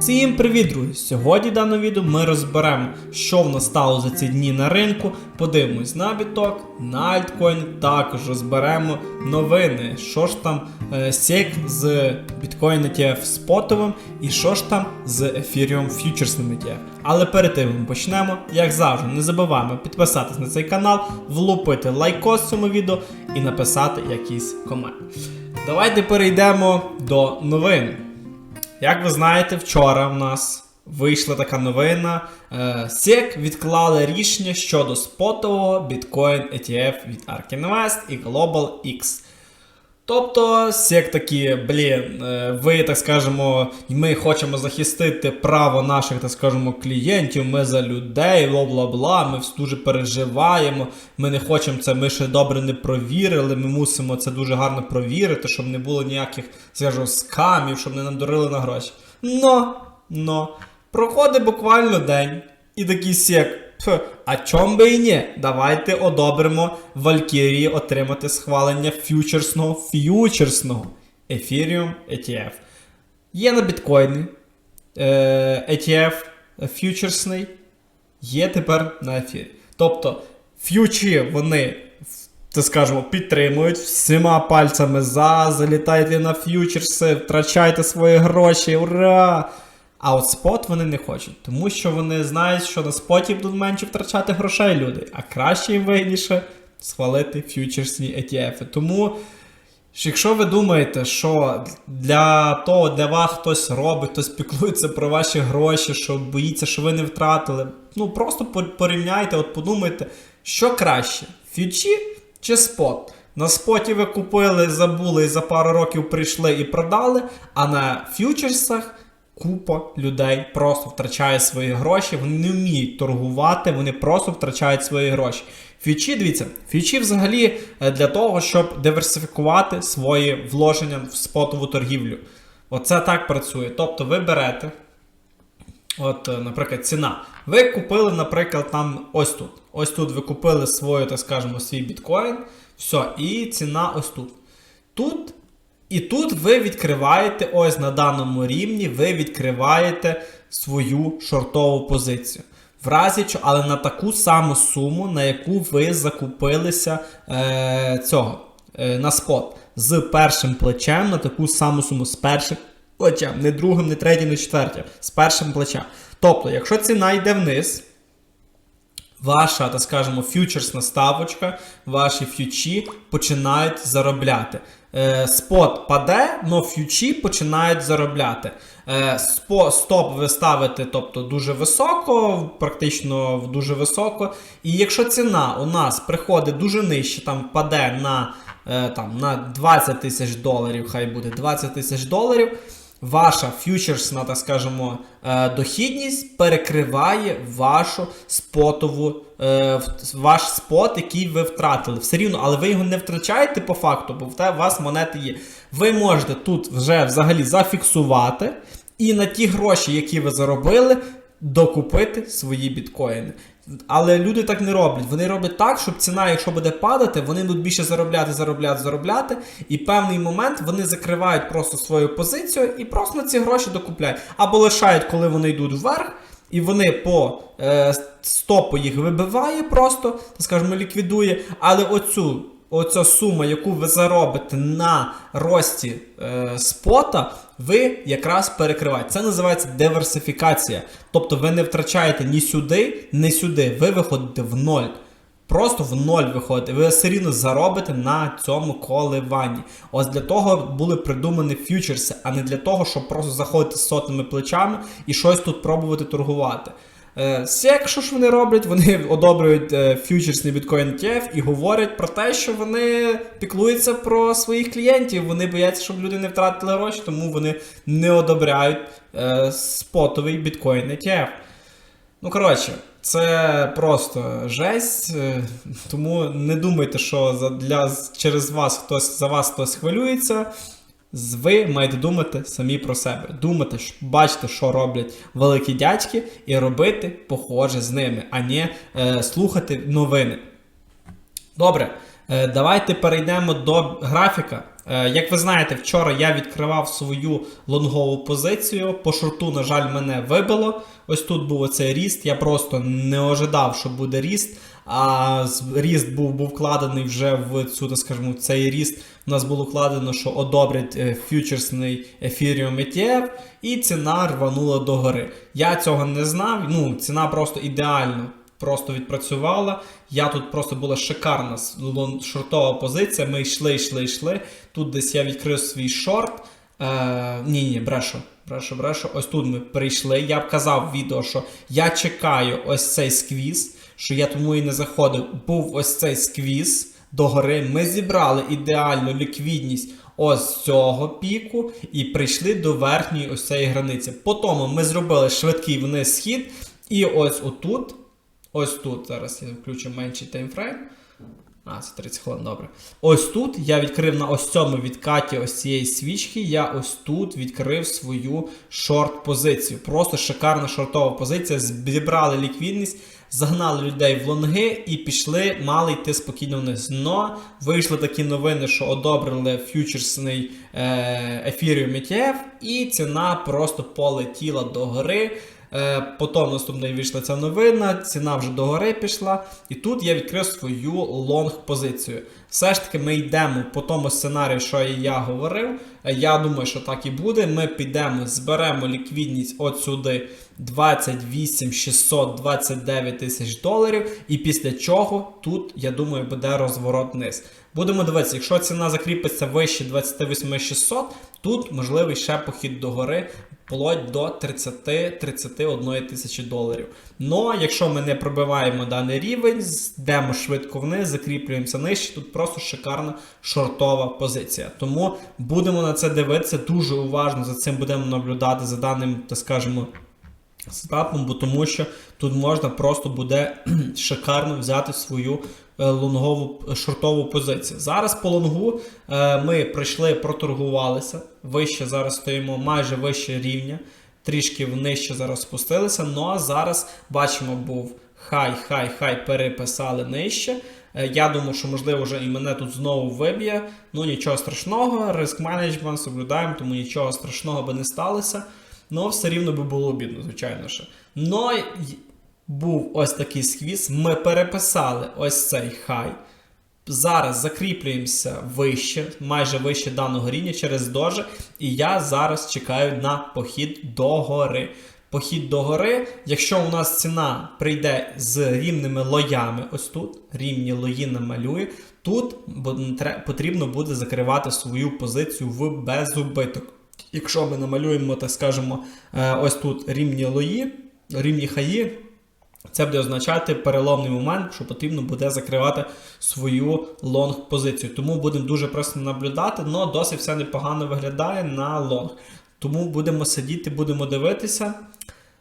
Всім привіт, друзі! Сьогодні в даному відео ми розберемо, що в нас стало за ці дні на ринку. Подивимось на біток, на альткоін, також розберемо новини, що ж там е, сек з Bitcoin ETF спотовим і що ж там з Ethereum фьючерсним ETF. Але перед тим ми почнемо, як завжди, не забуваємо підписатись на цей канал, влупити лайкос цьому відео і написати якийсь комент. Давайте перейдемо до новин. Як ви знаєте, вчора в нас вийшла така новина. Е, SEC відклали рішення щодо спотового Bitcoin ETF від ARK Invest і Global X. Тобто, SEC такі, блін, е, ви, так скажемо, ми хочемо захистити право наших, так скажемо, клієнтів, ми за людей, бла бла бла, ми дуже переживаємо, ми не хочемо це, ми ще добре не провірили, ми мусимо це дуже гарно провірити, щоб не було ніяких, скажімо, скамів, щоб не надурили на гроші. Но, но, проходить буквально день, і такий сек. Пх, а чом би і ні? Давайте одобримо Валькірії отримати схвалення фьючерсного фьючерсного Ethereum ETF. Є на біткоїні е, ETF фьючерсний, є тепер на ефірі. Тобто фьючі вони, так скажемо, підтримують всіма пальцями за, залітайте на фьючерси, втрачайте свої гроші, ура! А от спот вони не хочуть, тому що вони знають, що на споті будуть менше втрачати грошей люди, а краще і вигідніше схвалити фьючерсні ETF. Тому, якщо ви думаєте, що для того, для вас хтось робить, хтось піклується про ваші гроші, що боїться, що ви не втратили, ну просто порівняйте, от подумайте, що краще: фьючі чи спот? На споті ви купили, забули і за пару років прийшли і продали, а на фьючерсах купа людей просто втрачає свої гроші, вони не вміють торгувати, вони просто втрачають свої гроші. Фічі, дивіться, фічі взагалі е, для того, щоб диверсифікувати свої вложення в спотову торгівлю. Оце так працює. Тобто ви берете, от, е, наприклад, ціна. Ви купили, наприклад, там ось тут. Ось тут ви купили свою, так скажемо, свій біткоін. Все, і ціна ось тут. Тут і тут ви відкриваєте, ось на даному рівні, ви відкриваєте свою шортову позицію. В разі чого, але на таку саму суму, на яку ви закупилися е, цього е, на спот. З першим плечем на таку саму суму, з першим плечем, не другим, не третім, не четвертим, з першим плечем. Тобто, якщо ціна йде вниз, ваша, так скажемо, фьючерсна ставочка, ваші фьючі починають заробляти. Е, спот паде, но ф'ючі починають заробляти. Е, стоп ви ставите тобто, дуже високо, практично дуже високо. І якщо ціна у нас приходить дуже нижче, там впаде на, е, там, на 20 тисяч доларів, хай буде 20 тисяч доларів ваша фьючерсна, так скажемо, е, дохідність перекриває вашу спотову, е, ваш спот, який ви втратили. Все рівно, але ви його не втрачаєте по факту, бо в вас монети є. Ви можете тут вже взагалі зафіксувати і на ті гроші, які ви заробили, докупити свої біткоїни. Але люди так не роблять. Вони роблять так, щоб ціна, якщо буде падати, вони будуть більше заробляти, заробляти, заробляти. І певний момент вони закривають просто свою позицію і просто на ці гроші докупляють. Або лишають, коли вони йдуть вверх, і вони по е, стопу їх вибиває просто, так скажемо, ліквідує. Але оцю. Оця сума, яку ви заробите на рості е, спота, ви якраз перекриваєте. Це називається диверсифікація. Тобто ви не втрачаєте ні сюди, ні сюди. Ви виходите в ноль. Просто в ноль виходите. Ви все рівно заробите на цьому коливанні. Ось для того були придумані фьючерси, а не для того, щоб просто заходити з сотними плечами і щось тут пробувати торгувати. Е, SEC, що ж вони роблять? Вони одобрюють е, фьючерсний біткоін ETF і говорять про те, що вони піклуються про своїх клієнтів. Вони бояться, щоб люди не втратили гроші, тому вони не одобряють е, спотовий біткоін ETF. Ну, коротше, це просто жесть. Тому не думайте, що для, через вас хтось за вас хтось хвилюється. Ви маєте думати самі про себе. Думати, бачити, що роблять великі дядьки, і робити похоже з ними, а не е, слухати новини. Добре, е, давайте перейдемо до графіка Е, Як ви знаєте, вчора я відкривав свою лонгову позицію. По шорту, на жаль, мене вибило. Ось тут був оцей ріст. Я просто не ожидав, що буде ріст. А ріст був, був вкладений вже в цю, скажімо, цей ріст. У нас було вкладено, що одобрять е, фьючерсний Ethereum ETF, і ціна рванула догори. Я цього не знав. Ну, ціна просто ідеально просто відпрацювала. Я тут просто була шикарна шортова позиція. Ми йшли, йшли, йшли. Тут десь я відкрив свій шорт. Е, ні, ні, брешу. Брешу, брешу. Ось тут ми прийшли. Я б казав в відео, що я чекаю ось цей сквіз, що я тому і не заходив. Був ось цей сквіз догори. Ми зібрали ідеальну ліквідність ось цього піку і прийшли до верхньої ось цієї границі. Потім ми зробили швидкий вниз схід, і ось отут. Ось тут зараз я включу менший таймфрейм. А, це 30 хвилин, добре. Ось тут я відкрив на ось цьому відкаті ось цієї свічки. Я ось тут відкрив свою шорт-позицію. Просто шикарна шортова позиція. Зібрали ліквідність, загнали людей в лонги і пішли, мали йти спокійно вниз. Но вийшли такі новини, що одобрили ф'ючерсний е, Ethereum ETF, і ціна просто полетіла догори. Е, Потім наступний вийшла ця новина, ціна вже догори пішла. І тут я відкрив свою лонг позицію. Все ж таки, ми йдемо по тому сценарію, що і я говорив. Е, Я думаю, що так і буде. Ми підемо, зберемо ліквідність от сюди 28 629 тисяч доларів. І після чого тут, я думаю, буде розворот вниз. Будемо дивитися, якщо ціна закріпиться вище 28 600, тут можливий ще похід догори вплоть до 30-31 тисячі доларів. Ну, якщо ми не пробиваємо даний рівень, йдемо швидко вниз, закріплюємося нижче, тут просто шикарна шортова позиція. Тому будемо на це дивитися, дуже уважно за цим будемо наблюдати, за даним, так скажемо, сетапом, бо тому що тут можна просто буде шикарно взяти свою е, лонгову е, шортову позицію. Зараз по лонгу е, ми прийшли, проторгувалися. Вище зараз стоїмо майже вище рівня. Трішки нижче зараз спустилися. Ну а зараз бачимо, був хай, хай, хай переписали нижче. Я думаю, що можливо вже і мене тут знову виб'є. Ну нічого страшного, риск менеджмент соблюдаємо, тому нічого страшного би не сталося. Ну, все рівно би було обідно, звичайно. Ну, й- був ось такий сквіз. Ми переписали ось цей хай. Зараз закріплюємося вище, майже вище даного рівня через доже. І я зараз чекаю на похід до гори. Похід до гори, якщо у нас ціна прийде з рівними лоями, ось тут рівні лої намалює, тут потрібно буде закривати свою позицію в безубиток. Якщо ми намалюємо, так скажемо, е, ось тут рівні лої, рівні хаї, це буде означати переломний момент, що потрібно буде закривати свою лонг позицію. Тому будемо дуже просто наблюдати, але досить все непогано виглядає на лонг. Тому будемо сидіти, будемо дивитися.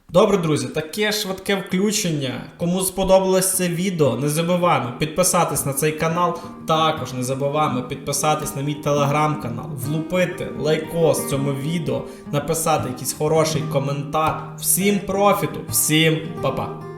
Добре, друзі, таке швидке включення. Кому сподобалось це відео, не забуваємо підписатись на цей канал. Також не забуваємо підписатись на мій телеграм-канал, влупити лайкос цьому відео, написати якийсь хороший коментар. Всім профіту, всім па-па!